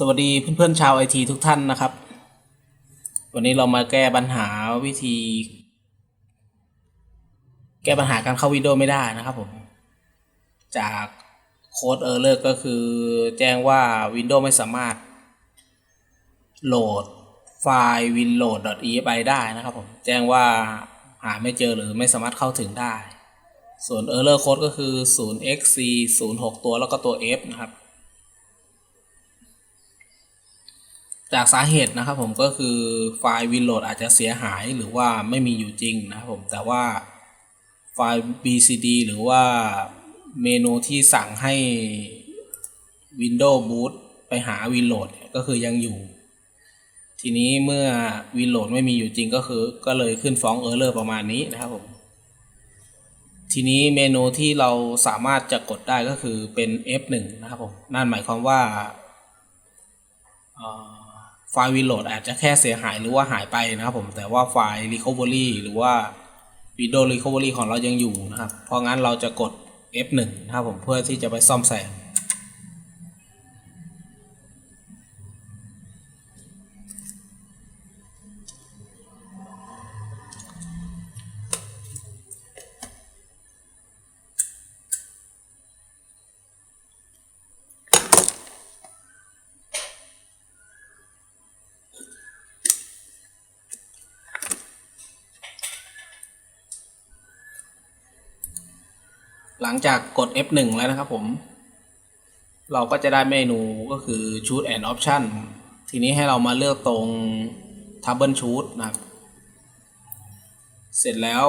สวัสดีเพื่อนๆชาวไอทีทุกท่านนะครับ วันนี้เรามาแก้ปัญหาวิธี แก้ปัญหาการเข้าวิดีโอไม่ได้นะครับผม จากโค้ดเออร์เลอร์ก็คือแจ้งว่า Windows ไม่สามารถ โหลดไฟล์ winload.efi ได้นะครับผม แจ้งว่าหาไม่เจอหรือไม่สามารถเข้าถึงได้ ส่วน Error Code ก็คือ 0xc 06 ตัวแล้วก็ตัว f นะครับ จากสาเหตุนะครับผมก็คือไฟล์ Winload อาจจะเสียหายหรือว่าไม่มีอยู่จริงนะครับผมแต่ว่าไฟล์ BCD หรือว่าเมนูที่สั่งให้ Windows Boot ไปหา Winload ก็คือยังอยู่ ทีนี้เมื่อ Winload ไม่มีอยู่จริงก็คือ ก็เลยขึ้นฟ้อง Error ประมาณนี้นะครับผม ทีนี้เมนูที่เราสามารถจะกดได้ก็คือเป็น F1 นะครับผม นั่นหมายความว่า ไฟล์ Winload อาจจะแค่เสียหายหรือว่าหายไปนะครับผมแต่ว่าไฟล์ Recovery หรือว่า Windows Recovery ของเรายังอยู่นะครับ เพราะงั้นเราจะกด F1 นะครับผมเพื่อที่จะไปซ่อมแซม หลังจากกด F1 แล้วนะครับผม เราก็จะได้เมนูก็คือ Choose and Option ทีนี้ให้เรามาเลือกตรง Table Choose นะครับ เสร็จแล้ว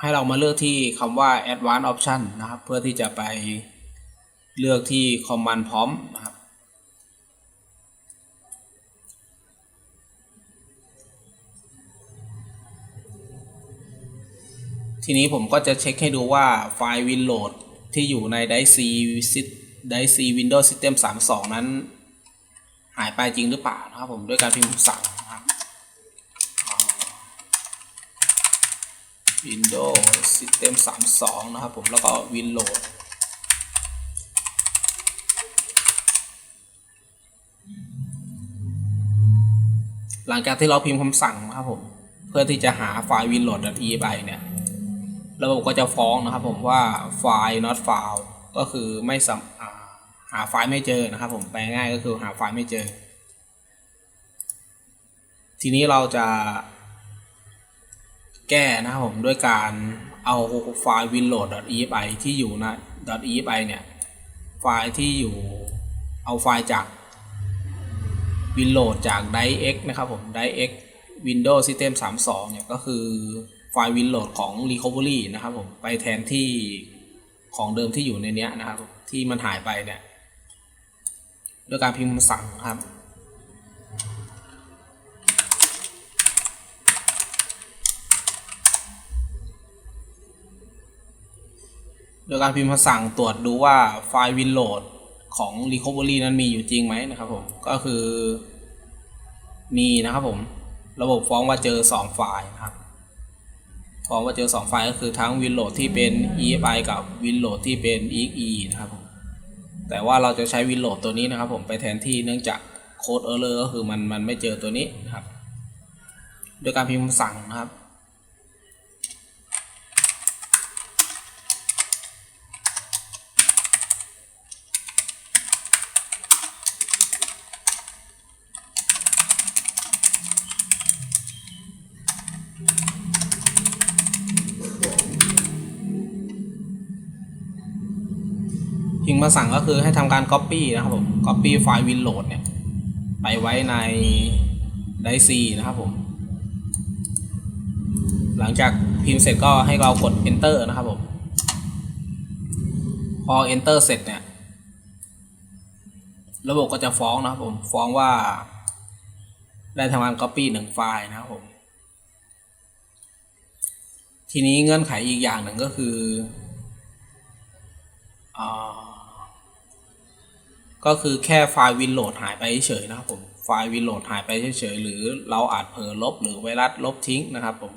ให้เรามาเลือกที่คำว่า Advanced Option นะครับ เพื่อที่จะไปเลือกที่ Command Prompt นะครับ ทีนี้ผมก็จะเช็คให้ดูว่าไฟล์ Winload ที่อยู่ใน d i c d i c Windows System 32นั้น หายไปจริงหรือเปล่านะครับผมด้วยการพิมพ์คำสั่งนะครับ Windows System 32 นะครับผมแล้วก็ Winload หลังจากที่เราพิมพ์คำสั่งนะครับผม เพื่อที่จะหาไฟล์ winload.exe เนี่ย ระบบก็จะฟ้องนะครับผมว่าไฟล์ not found ก็คือไม่สาหาไฟล์ไม่เจอนะครับผมแปลง่ายก็คือหาไฟล์ไม่เจอ ทีนี้เราจะแก้นะครับผมด้วยการเอาไฟล์ winload.exe ที่อยู่นะ .exe เนี่ยไฟล์ที่อยู่เอาไฟล์จาก winload จาก DirectX นะครับผม DirectX Windows System 32 เนี่ยก็คือ ไฟล์ winload ของ recovery นะครับผมไปแทนที่ของเดิมที่อยู่ในเนี้ยนะครับ ที่มันหายไปเนี่ยด้วยการพิมพ์คำสั่งครับ โดยการพิมพ์คำสั่งตรวจดูว่าไฟล์ winload ของ recovery นั้นมีอยู่จริงไหมนะครับผม ก็คือ มีนะครับผม ระบบฟ้องว่าเจอ 2 ไฟล์นะครับ ของว่าเจอ2ไฟล์ก็คือทั้ง winload ที่เป็น efi กับ winload ที่เป็น exe นะครับผมแต่ว่าเราจะใช้ winload ตัวนี้นะครับผมไปแทนที่เนื่องจากโค้ด error ก็คือมันมันไม่เจอตัวนี้นะครับ โดยการพิมพ์คำสั่งนะครับ มาสั่งก็คือให้ทำการ Copy นะครับผม Copy ไฟล์ Winload เนี่ย ไปไว้ในไดซีนะครับผม หลังจากพิมพ์เสร็จก็ให้เรากด Enter นะครับผม พอ Enter เสร็จเนี่ย ระบบก็จะฟ้องนะครับผม ฟ้องว่า ได้ทำการ Copy หนึ่งไฟล์นะครับผม ทีนี้เงื่อนไขอีกอย่างหนึ่งก็คืออา ก็คือแค่ไฟล์ Winload หายไปเฉยๆนะครับผมไฟล์ Winload หายไปเฉยๆหรือเราอาจเผลอลบหรือไวรัสลบทิ้งนะครับผม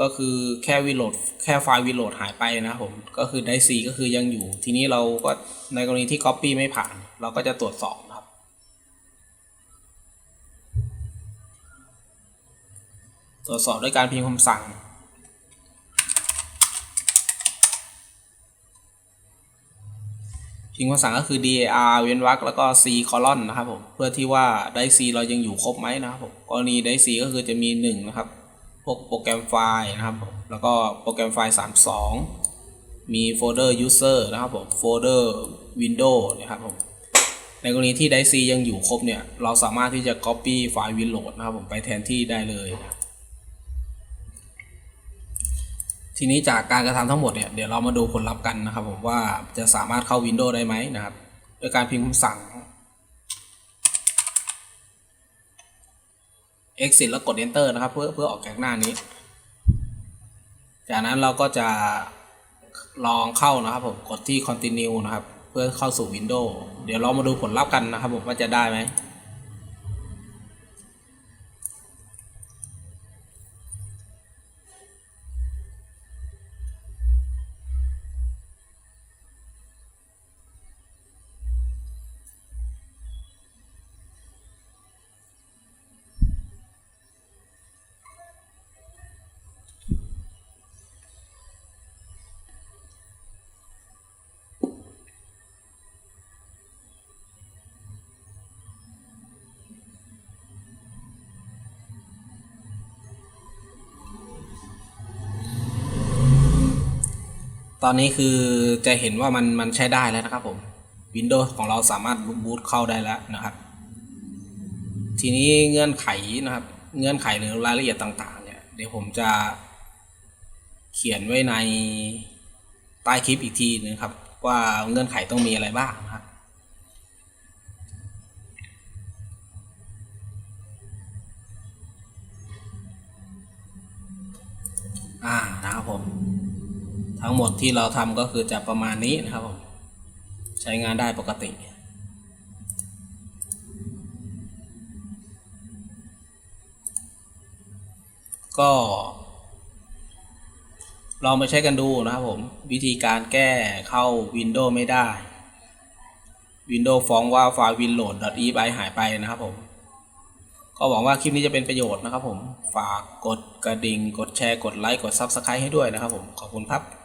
ก็คือแค่วิโหลดแค่ไฟล์วิโหลดหายไปนะครับผมก็คือได้ C ก็คือยังอยู่ ทีนี้เราก็ในกรณีที่ Copy ไม่ผ่าน เราก็จะตรวจสอบนะครับ ตรวจสอบด้วยการพิมพ์คำสั่ง พิมพ์คำสั่งก็คือ dar เว้นวรรคแล้วก็ c colon นะครับผมเพื่อที่ว่าได้ c เรายังอยู่ครบไหมนะครับผมกรณีได้ c ก็คือจะมี 1 นะครับ พวกโปรแกรมไฟล์นะครับผมแล้วก็โปรแกรมไฟล์ 32 มีโฟลเดอร์ user นะครับผมโฟลเดอร์ window นะครับผมในกรณีที่ได้ c ยังอยู่ครบเนี่ย เราสามารถที่จะ copy ไฟล์ winload นะครับผมไปแทนที่ได้เลยนะ ทีนี้จากการกระทำทั้งหมดเนี่ยเดี๋ยวเรามาดูผลลัพธ์กันนะครับผมว่าจะสามารถเข้า Windows ได้ไหมนะครับด้วยการพิมพ์คำสั่ง exit แล้วกด enter นะครับเพื่อเพื่อออกจากหน้านี้ จากนั้นเราก็จะลองเข้านะครับผมกดที่ continue นะครับ เพื่อเข้าสู่ Windows เดี๋ยวเรามาดูผลลัพธ์กันนะครับผมว่าจะได้ไหม ตอนนี้คือจะเห็นว่ามันมันใช้ได้แล้วนะครับผม Windows ของเราสามารถบูตเข้าได้แล้วนะครับ ทีนี้เงื่อนไขนะครับ เงื่อนไขหรือรายละเอียดต่าง ๆ เนี่ย เดี๋ยวผมจะเขียนไว้ในใต้คลิปอีกทีนะครับ ว่าเงื่อนไขต้องมีอะไรบ้างนะครับอ่านะครับผม ทั้งหมดที่เราทำก็คือจะประมาณนี้นะครับผมใช้งานได้ปกติก็ ลองไปใช้กันดูนะครับผม วิธีการแก้เข้า Windows ไม่ได้ Windows ฟ้องว่าไฟล์ winload.ebi หายไปนะครับผม ก็หวังว่าคลิปนี้จะเป็นประโยชน์นะครับผม ฝากกดกระดิ่ง กดแชร์ กดไลค์ กด Subscribe ให้ด้วยนะครับผม ขอบคุณครับ